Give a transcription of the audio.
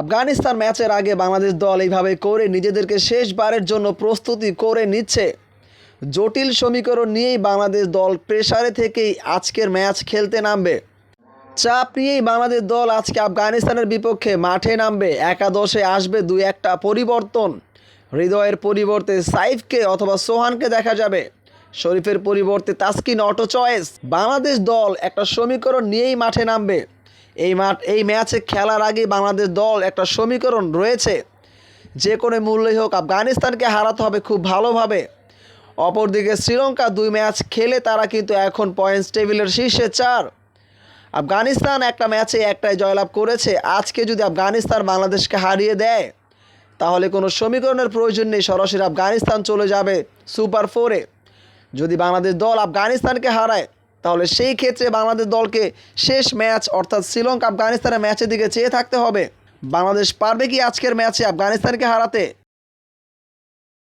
আফগানিস্তান ম্যাচের আগে বাংলাদেশ দল এইভাবে করে নিজেদেরকে শেষবারের জন্য প্রস্তুতি করে নিচ্ছে। জটিল সমীকরণ নিয়েই বাংলাদেশ দল প্রেসারে থেকেই আজকের ম্যাচ খেলতে নামবে। চাপ নিয়েই বাংলাদেশ দল আজকে আফগানিস্তানের বিপক্ষে মাঠে নামবে। একাদশে আসবে দুই একটা পরিবর্তন। হৃদয়ের পরিবর্তে সাইফকে অথবা সোহানকে দেখা যাবে। শরীফের পরিবর্তে তাসকিন অটো চয়েস। বাংলাদেশ দল একটা সমীকরণ নিয়েই মাঠে নামবে। এই মাঠ, এই ম্যাচে খেলার আগে বাংলাদেশ দল একটা সমীকরণ রয়েছে। যে কোনো মূল্যই হোক, আফগানিস্তানকে হারাতে হবে খুব ভালোভাবে। অপরদিকে শ্রীলঙ্কা দুই ম্যাচ খেলে তারা কিন্তু এখন পয়েন্টস টেবিলের শীর্ষে চার। আফগানিস্তান একটা ম্যাচে একটাই জয়লাভ করেছে। আজকে যদি আফগানিস্তান বাংলাদেশকে হারিয়ে দেয়, তাহলে কোনো সমীকরণের প্রয়োজন নেই। সরাসরি আফগানিস্তান চলে যাবে সুপার ফোরে যদি বাংলাদেশ দল আফগানিস্তানকে হারায় তাহলে সেই ক্ষেত্রে বাংলাদেশ দলকে শেষ ম্যাচ, অর্থাৎ শ্রীলঙ্কা আফগানিস্তানের ম্যাচের দিকে চেয়ে থাকতে হবে। বাংলাদেশ পারবে কি আজকের ম্যাচে আফগানিস্তানকে হারাতে?